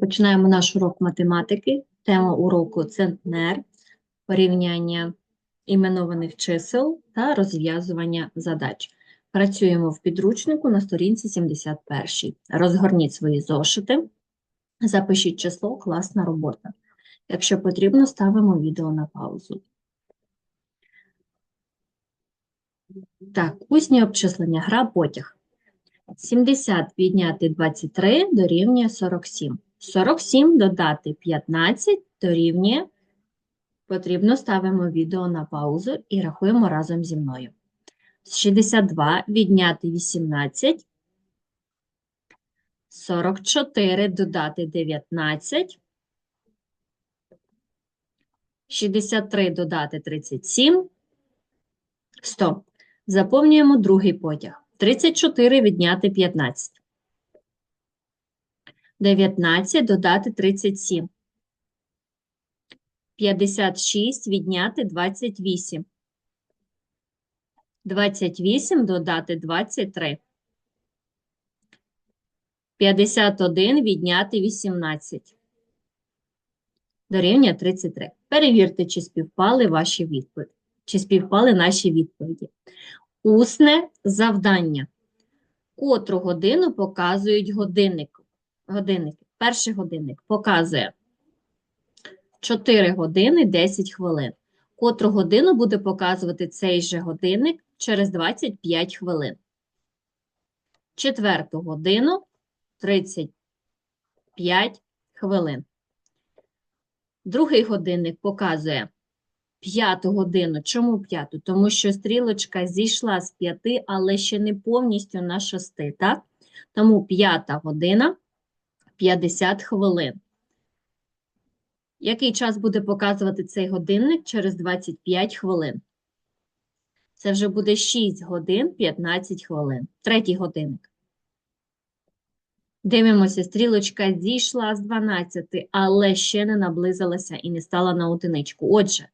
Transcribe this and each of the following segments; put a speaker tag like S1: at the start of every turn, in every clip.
S1: Починаємо наш урок математики. Тема уроку центнер, порівняння іменованих чисел та розв'язування задач. Працюємо в підручнику на сторінці 71. Розгорніть свої зошити, запишіть число, класна робота. Якщо потрібно, ставимо відео на паузу. Так, усні обчислення, гра потяг. 70 відняти 23 дорівнює 47. 47 додати 15 дорівнює. Потрібно ставимо відео на паузу і рахуємо разом зі мною. 62 відняти 18. 44 додати 19. 63 додати 37. 100. Заповнюємо другий потяг. 34 відняти 15. 19 додати 37. 56 відняти 28. 28 додати 23. 51 відняти 18. Дорівнює 33. Перевірте, чи співпали ваші відповіді. Чи співпали наші відповіді. Усне завдання. Котру годину показують годинник. Годинники. Перший годинник показує 4 години 10 хвилин. Котру годину буде показувати цей же годинник через 25 хвилин. Четверту годину 35 хвилин. Другий годинник показує п'яту годину. Чому п'яту? Тому що стрілочка зійшла з п'яти, але ще не повністю на шести, так? Тому п'ята година 50 хвилин. Який час буде показувати цей годинник через 25 хвилин? Це вже буде 6 годин 15 хвилин. Третій годинник. Дивимося, стрілочка зійшла з 12, але ще не наблизилася і не стала на одиничку. Отже,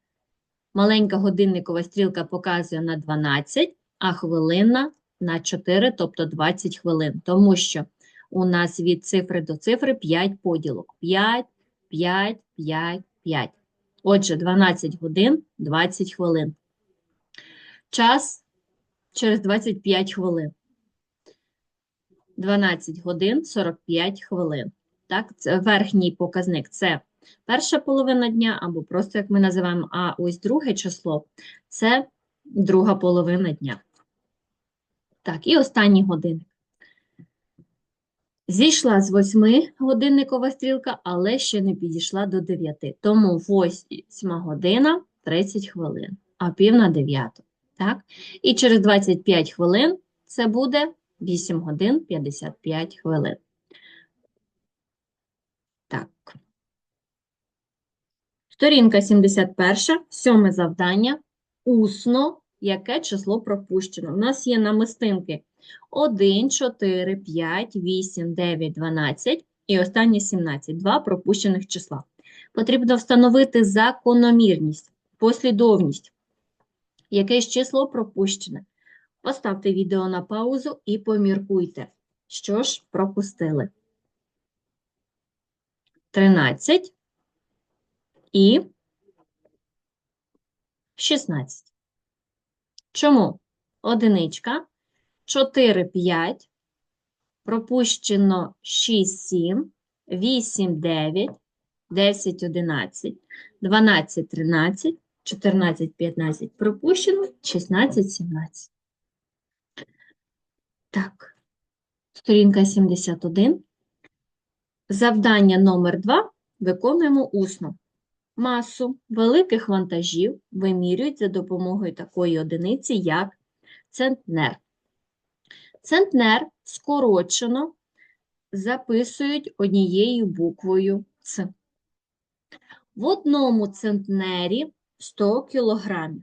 S1: маленька годинникова стрілка показує на 12, а хвилина на 4, тобто 20 хвилин. Тому що у нас від цифри до цифри 5 поділок. 5, 5, 5, 5. Отже, 12 годин 20 хвилин. Час через 25 хвилин. 12 годин 45 хвилин. Так, це верхній показник це перша половина дня, або просто, як ми називаємо, а ось друге число це друга половина дня. Так, і останній годинник. Зійшла з 8 годинникова стрілка, але ще не підійшла до 9. Тому 8 година 30 хвилин, а пів на 9. Так? І через 25 хвилин це буде 8 годин 55 хвилин. Так. Сторінка 71, сьоме завдання. Усно, яке число пропущено. У нас є намистинки 1, 4, 5, 8, 9, 12 і останнє 17. Два пропущених числа. Потрібно встановити закономірність, послідовність. Якесь число пропущене. Поставте відео на паузу і поміркуйте, що ж пропустили. 13 і 16. Чому? Одиничка, 4, 5, пропущено 6, 7, 8, 9, 10, 11, 12, 13, 14, 15 пропущено, 16, 17. Так, сторінка 71. Завдання номер 2 виконуємо усно. Масу великих вантажів вимірюють за допомогою такої одиниці, як центнер. Центнер скорочено записують однією буквою Ц. В одному центнері 100 кілограмів.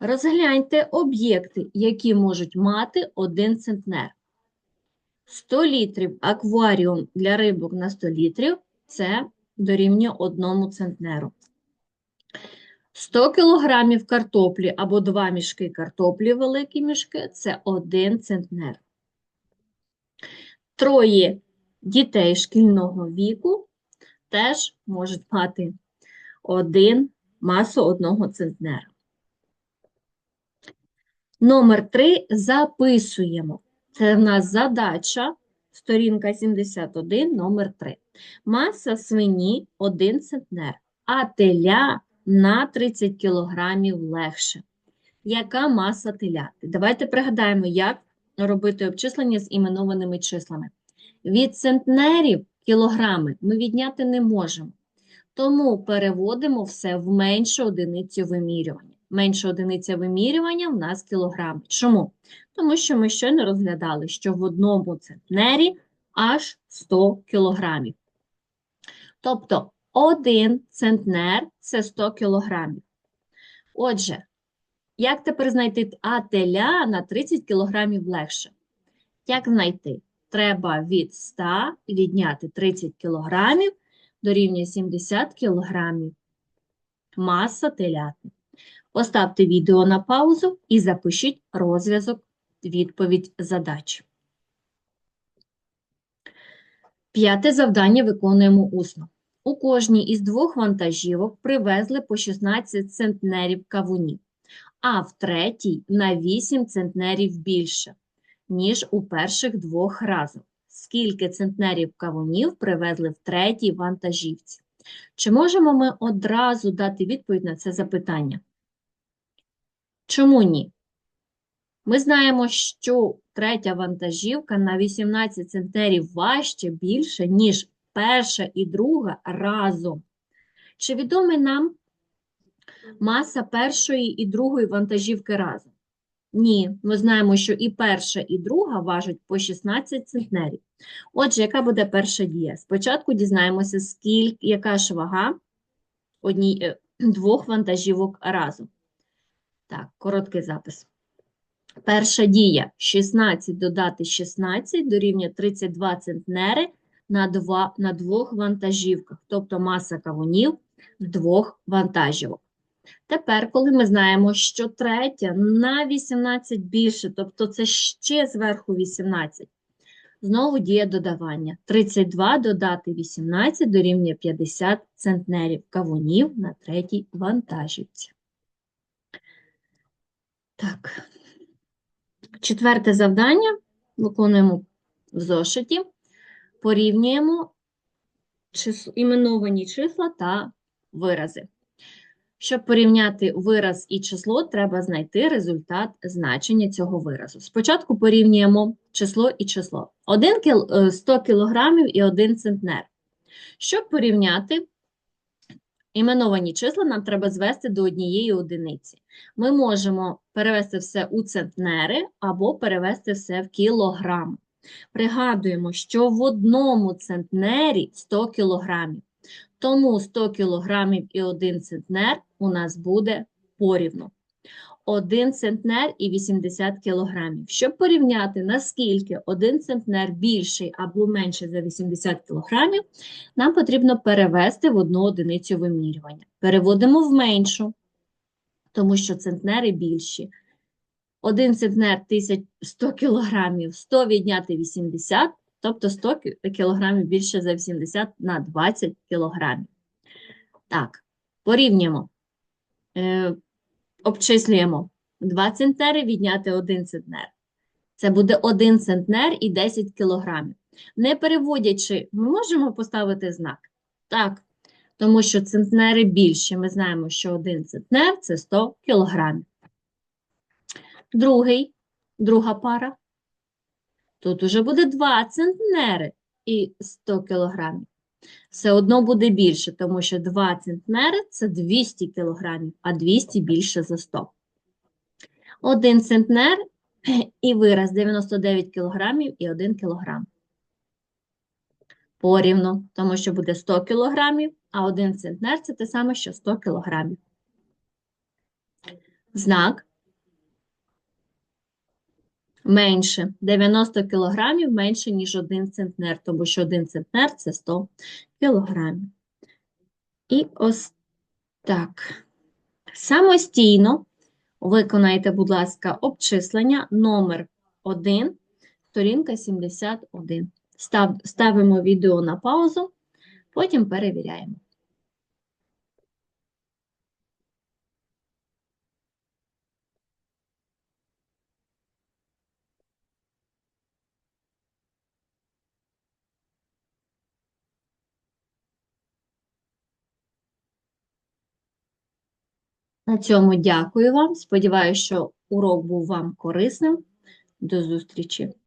S1: Розгляньте об'єкти, які можуть мати один центнер. 100 літрів акваріум для рибок на 100 літрів це дорівнює одному центнеру. 100 кілограмів картоплі або 2 мішки картоплі, великі мішки це 1 центнер. Троє дітей шкільного віку теж можуть мати один, масу одного центнера. Номер 3 записуємо. Це в нас задача, сторінка 71, номер 3. Маса свині 1 центнер, а теля на 30 кілограмів легше. Яка маса теляти? Давайте пригадаємо, як робити обчислення з іменованими числами. Від центнерів кілограми ми відняти не можемо. Тому переводимо все в меншу одиницю вимірювання. Менша одиниця вимірювання в нас кілограм. Чому? Тому що ми щойно розглядали, що в одному центнері аж 100 кілограмів. Тобто 1 центнер це 100 кілограмів. Отже, як тепер знайти а теля на 30 кілограмів легше? Як знайти? Треба від 100 відняти 30 кілограмів дорівнює 70 кілограмів. Маса теляти. Поставте відео на паузу і запишіть розв'язок відповідь задач. П'яте завдання виконуємо усно. У кожній із двох вантажівок привезли по 16 центнерів кавунів, а в третій на 8 центнерів більше, ніж у перших двох разом. Скільки центнерів кавунів привезли в третій вантажівці? Чи можемо ми одразу дати відповідь на це запитання? Чому ні? Ми знаємо, що третя вантажівка на 18 центнерів важче більше, ніж перша і друга разом. Чи відома нам маса першої і другої вантажівки разом? Ні, ми знаємо, що і перша, і друга важать по 16 центнерів. Отже, яка буде перша дія? Спочатку дізнаємося, скільки, яка ж вага одній, е, двох вантажівок разом. Так, короткий запис. Перша дія 16 додати 16 дорівнює 32 центнери на, два, на двох вантажівках, тобто маса кавунів двох вантажівок. Тепер, коли ми знаємо, що третя на 18 більше, тобто це ще зверху 18, знову діє додавання. 32 додати 18 дорівнює 50 центнерів кавунів на третій вантажівці. Так. Четверте завдання виконуємо в зошиті, порівнюємо чис... іменовані числа та вирази. Щоб порівняти вираз і число, треба знайти результат значення цього виразу. Спочатку порівнюємо число і число. 1 кіл... 100 кілограмів і 1 центнер. Щоб порівняти іменовані числа, нам треба звести до однієї одиниці. Ми можемо перевести все у центнери або перевести все в кілограм. Пригадуємо, що в одному центнері 100 кілограмів. Тому 100 кілограмів і 1 центнер у нас буде порівну. 1 центнер і 80 кілограмів. Щоб порівняти, наскільки 1 центнер більший або менший за 80 кілограмів, нам потрібно перевести в одну одиницю вимірювання. Переводимо в меншу, тому що центнери більші. 1 центнер 1100 кілограмів, 100 відняти 80, тобто 100 кілограмів більше за 80 на 20 кілограмів. Так, порівнюємо. Обчислюємо 2 центнери відняти 1 центнер. Це буде 1 центнер і 10 кілограмів. Не переводячи, ми можемо поставити знак? Так, тому що центнери більші. Ми знаємо, що 1 центнер – це 100 кілограмів. Другий, друга пара. Тут уже буде 2 центнери і 100 кілограмів. Все одно буде більше, тому що 2 центнери – це 200 кілограмів, а 200 більше за 100. 1 центнер і вираз 99 кілограмів і 1 кілограм. Порівну, тому що буде 100 кілограмів, а 1 центнер – це те саме, що 100 кілограмів. Знак менше. 90 кілограмів менше, ніж 1 центнер, тому що 1 центнер – це 100 кілограмів. І ось так. Самостійно виконайте, будь ласка, обчислення номер 1, сторінка 71. Став, ставимо відео на паузу, потім перевіряємо. На цьому дякую вам. Сподіваюся, що урок був вам корисним. До зустрічі!